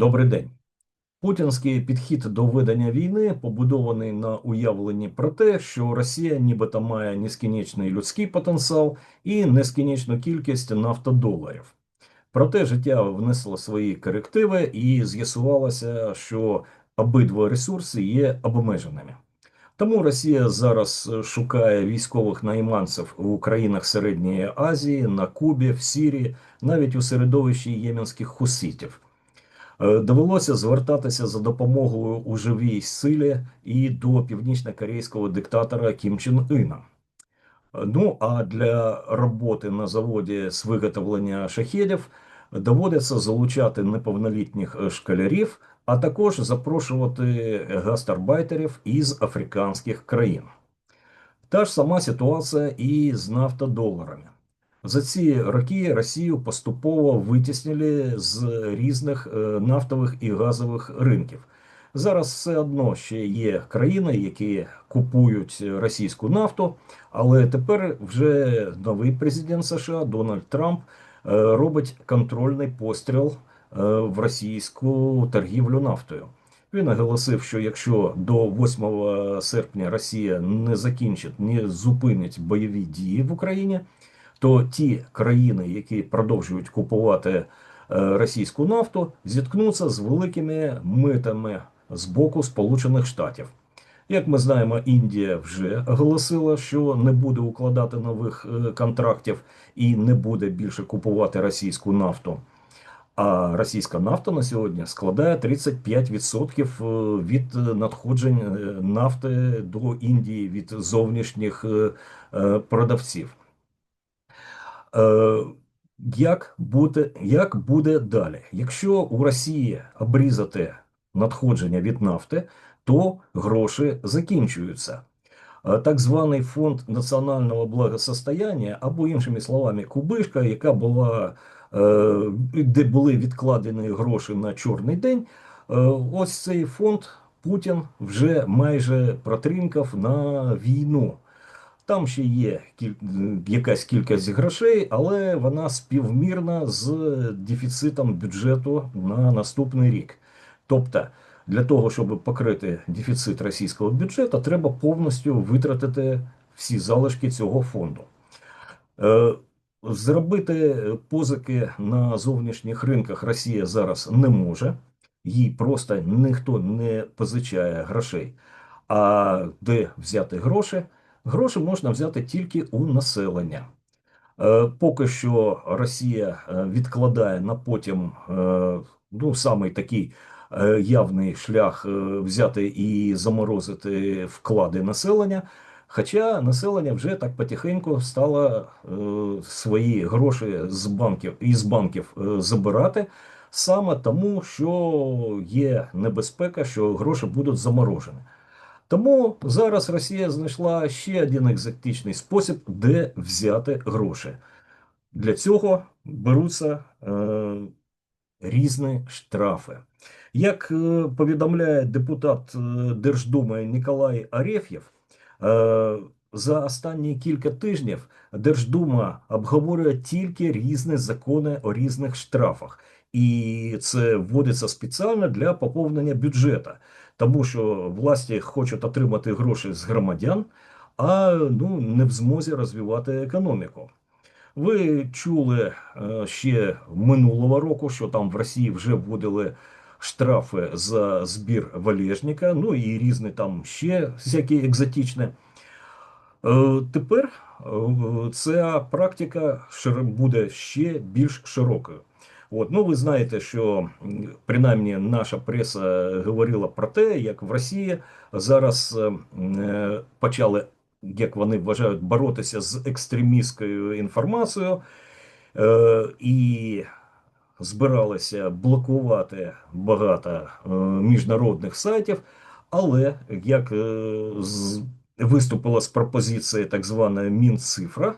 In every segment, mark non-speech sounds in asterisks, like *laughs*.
Добрий день. Путінський підхід до ведення війни побудований на уявленні про те, що Росія нібито має нескінчений людський потенціал і нескінченну кількість нафтодоларів. Проте життя внесло свої корективи і з'ясувалося, що обидва ресурси є обмеженими. Тому Росія зараз шукає військових найманців у країнах Середньої Азії, на Кубі, в Сірії, навіть у середовищі єменських хуситів. Е, довелося звертатися за допомогою у живій силі і до північно-корейського диктатора Кім Чен Іна. Е, Ну а для роботи на заводі з виготовлення шахедів доводиться залучати неповнолітніх е, школярів, а також запрошувати гастарбайтерів із африканських країн. Та ж сама ситуація і з нафтодоларами. За ці роки Росію поступово витіснили з різних е, нафтових і газових ринків. Зараз все одно ще є країни, які купують російську нафту, але тепер вже новий президент США Дональд Трамп е, робить контрольний постріл е, в російську торгівлю нафтою. Він оголосив, що якщо до 8 серпня Росія не закінчить, не зупинить бойові дії в Україні то ті країни, які продовжують купувати е, російську нафту, зіткнуться з великими митами з боку Сполучених Штатів. Як ми знаємо, Індія вже оголосила, що не буде укладати нових е, контрактів і не буде більше купувати російську нафту. А російська нафта на сьогодні складає 35% е, від надходжень нафти до Індії від зовнішніх продавців. Е, як буде, як буде далі? Якщо у Росії обрізати надходження від нафти, то гроші закінчуються. Е, так званий фонд національного благосостояння, або, іншими словами, кубишка, яка була, е, де були відкладені гроші на чорний день, ось цей фонд Путін вже майже протринкав на війну. Там ще є кіль... якась кількість грошей, але вона співмірна з дефіцитом бюджету на наступний рік. Тобто, для того, щоб покрити дефіцит російського бюджету, треба повністю витратити всі залишки цього фонду. Е, зробити позики на зовнішніх ринках Росія зараз не може, їй просто ніхто не позичає грошей. А де взяти гроші? Гроші можна взяти тільки у населення. Е, поки що Росія е, відкладає на потім е, ну, самий такий явний шлях взяти і заморозити вклади населення. Хоча населення вже так потихеньку стало свої гроші з банків із банків забирати саме тому, що є небезпека, що гроші будуть заморожені. Тому зараз Росія знайшла ще один екзотичний спосіб, де взяти гроші. Для цього беруться е, різні штрафи. Як е, повідомляє депутат е, Держдуми Ніколай Ареф'єв, е, за останні кілька тижнів Держдума обговорює тільки різні закони о різних штрафах, і це вводиться спеціально для поповнення бюджету тому що власті хочуть отримати гроші з громадян, а ну не в змозі розвивати економіку. Ви чули е, ще минулого року, що там в Росії вже вводили штрафи за збір валежника, ну і різні там ще всякі екзотичні. Е, тепер е, ця практика буде ще більш широкою. От, ну ви знаєте, що принаймні наша преса говорила про те, як в Росії зараз е, е, почали, як вони вважають, боротися з екстремістською інформацією е, і збиралися блокувати багато е, міжнародних сайтів, але як е, з, виступила з пропозиції так звана Мінцифра,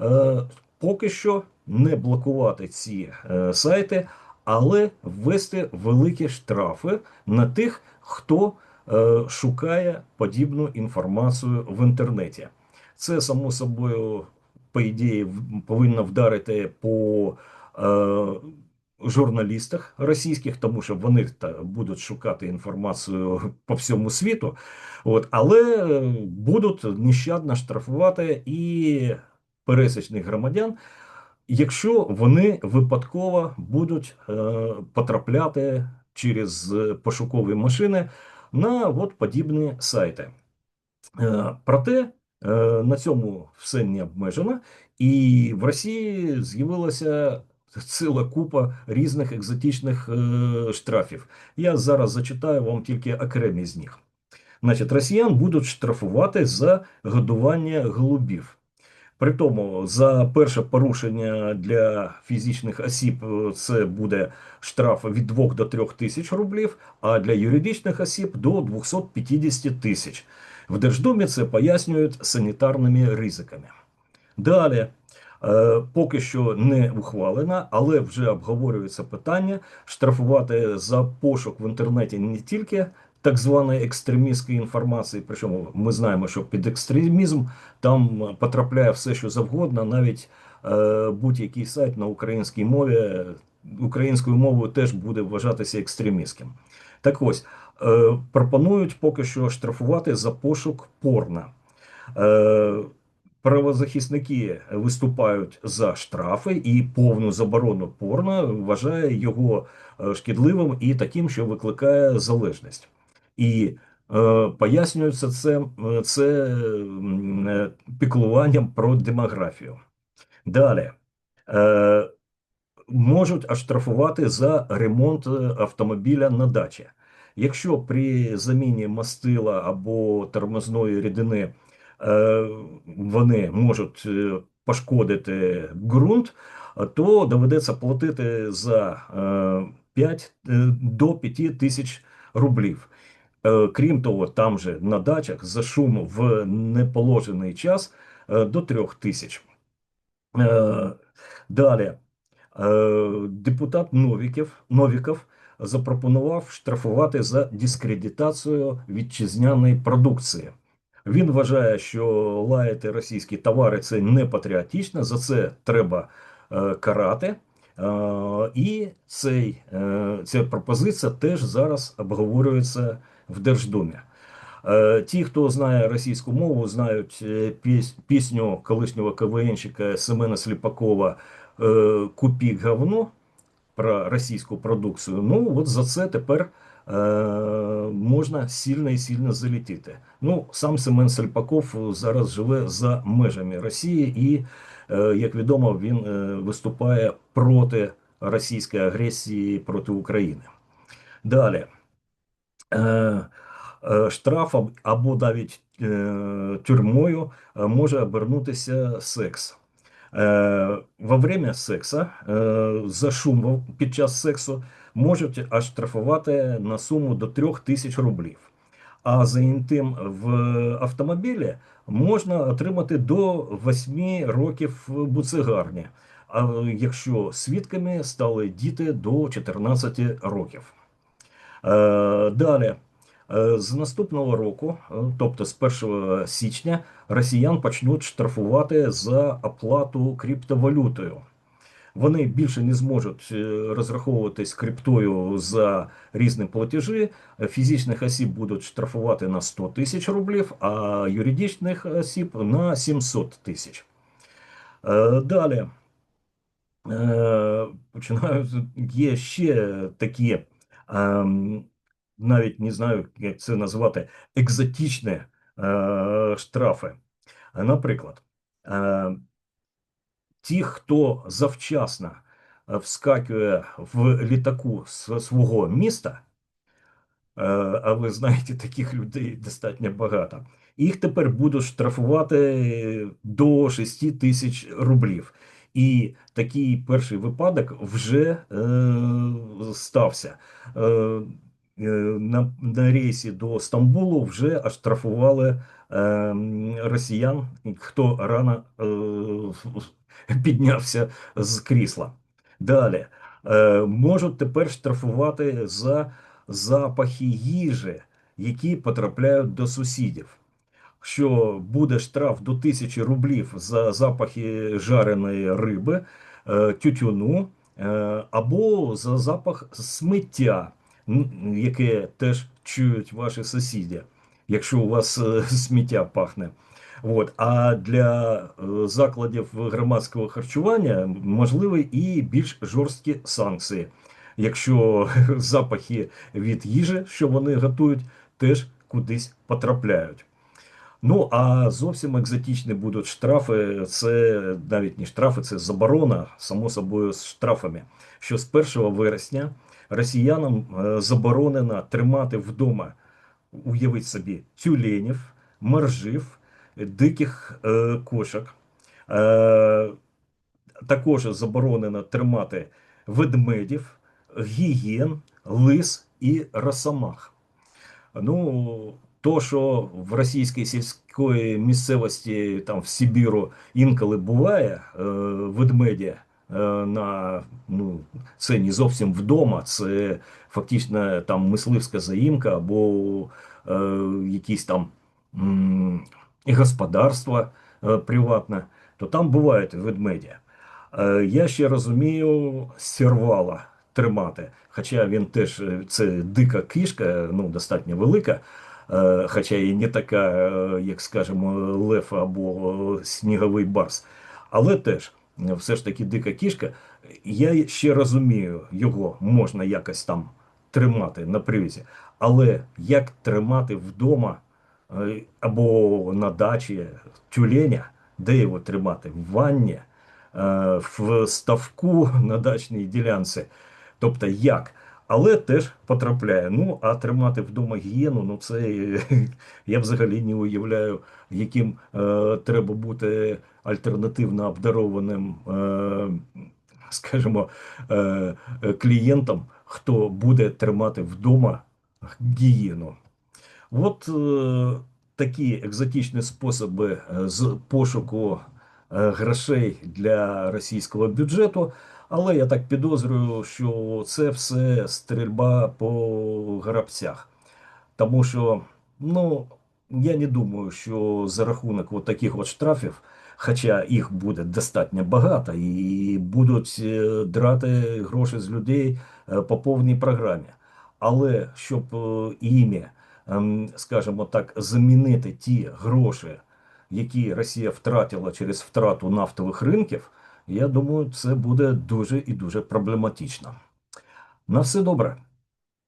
е, поки що не блокувати ці е, сайти, але ввести великі штрафи на тих, хто е, шукає подібну інформацію в інтернеті. Це само собою, по ідеї, повинно вдарити по е, журналістах російських, тому що вони будуть шукати інформацію по всьому світу, от, але будуть нещадно штрафувати і пересічних громадян, якщо вони випадково будуть е, потрапляти через пошукові машини на от подібні сайти. Е, проте е, на цьому все не обмежено, і в Росії з'явилася ціла купа різних екзотичних е, штрафів. Я зараз зачитаю вам тільки окремі з них. Значить, росіян будуть штрафувати за годування голубів. При тому за перше порушення для фізичних осіб е, це буде штраф від 2 до 3 тисяч рублів, а для юридичних осіб до 250 тисяч. В Держдумі це пояснюють санітарними ризиками. Далі, е, поки що не ухвалено, але вже обговорюється питання штрафувати за пошук в інтернеті не тільки так званої екстремістської інформації. Причому ми знаємо, що під екстремізм там потрапляє все, що завгодно, навіть е, будь-який сайт на українській мові українською мовою теж буде вважатися екстремістським. Так ось е, пропонують поки що штрафувати за пошук порна. Е, Правозахисники виступають за штрафи і повну заборону порно вважає його е, шкідливим і таким, що викликає залежність. І е, пояснюється це це е, піклуванням про демографію. Далі е, можуть оштрафувати за ремонт автомобіля на дачі. Якщо при заміні мастила або тормозної рідини е, вони можуть е, пошкодити ґрунт, то доведеться платити за е, 5 е, до 5 тисяч рублів. Е, крім того, там же на дачах за шум в неположений час е, до трьох тисяч. Е, далі депутат Новіків, Новіков запропонував штрафувати за дискредитацію вітчизняної продукції. Він вважає, що лаяти російські товари це не патріотично, за це треба карати. І цей, ця пропозиція теж зараз обговорюється в Держдумі. Е, ті, хто знає російську мову, знають е, пісню колишнього КВНщика Семена Сліпакова е, Купі говно про російську продукцію. Ну от за це тепер можна сильно і сильно залітити. Ну, сам Семен Сліпаков зараз живе за межами Росії, і, як відомо, він виступає проти російської агресії проти України. Далі. Е, е, штрафом або навіть е, тюрмою може обернутися секс. Во время сексу за шум під час сексу можуть оштрафувати на суму до 3 тисяч рублів. А за інтим в автомобілі можна отримати до 8 років буцегарні, а якщо свідками стали діти до 14 років. Е, далі, е, з наступного року, е, тобто з 1 січня, росіян почнуть штрафувати за оплату криптовалютою. Вони більше не зможуть розраховуватись криптою за різні платежі. Фізичних осіб будуть штрафувати на 100 тисяч рублів, а юридичних осіб на 700 тисяч. Далі починають є ще такі навіть не знаю, як це назвати, екзотичні е, штрафи. Наприклад, е, ті, хто завчасно вскакує в літаку з свого міста, е, а ви знаєте, таких людей достатньо багато, їх тепер будуть штрафувати до 6 тисяч рублів. І такий перший випадок вже е, стався. Е, е, на на рейсі до Стамбулу вже оштрафували е, росіян, хто рано е, піднявся з крісла. Далі е, можуть тепер штрафувати за запахи їжі, які потрапляють до сусідів що буде штраф до тисячі рублів за запахи жареної риби, е, тютюну, е, або за запах сміття, яке теж чують ваші сусіди, якщо у вас е, сміття пахне. От. А для закладів громадського харчування можливі і більш жорсткі санкції, якщо *laughs* запахи від їжі, що вони готують, теж кудись потрапляють. Ну, а зовсім екзотичні будуть штрафи. Це навіть не штрафи, це заборона, само собою, з штрафами. Що з 1 вересня росіянам е, заборонено тримати вдома, уявіть собі, тюленів, моржів, диких е, кошок. Е, також заборонено тримати ведмедів, гієн, лис і росомах. Ну, то, що в російській сільської місцевості, там в Сибіру інколи буває е, ведмеді е, на ну, це не зовсім вдома, це фактично там мисливська заїмка або е, якісь там м, господарство е, приватне, то там бувають ведмеді. Е, Я ще розумію сірвала тримати, хоча він теж е, це дика кішка, ну достатньо велика, хоча і не така, е, як скажемо, лев або сніговий барс. Але теж е, все ж таки дика кішка. Я ще розумію, його можна якось там тримати на привізі, але як тримати вдома е, або на дачі тюленя, де його тримати? В ванні, е, в ставку на дачній ділянці. Тобто як? Але теж потрапляє. Ну, а тримати вдома гієну, ну це *laughs* я взагалі не уявляю, яким е, треба бути альтернативно обдарованим, е, скажімо, е, клієнтом, хто буде тримати вдома гієну. От е, такі екзотичні способи е, з пошуку е, грошей для російського бюджету. Але я так підозрюю, що це все стрільба по грабцях. Тому що, ну, я не думаю, що за рахунок от таких от штрафів, хоча їх буде достатньо багато, і будуть е, драти гроші з людей е, по повній програмі. Але щоб е, іми, ем, скажімо так, замінити ті гроші, які Росія втратила через втрату нафтових ринків, я думаю, це буде дуже і дуже проблематично. На все добре.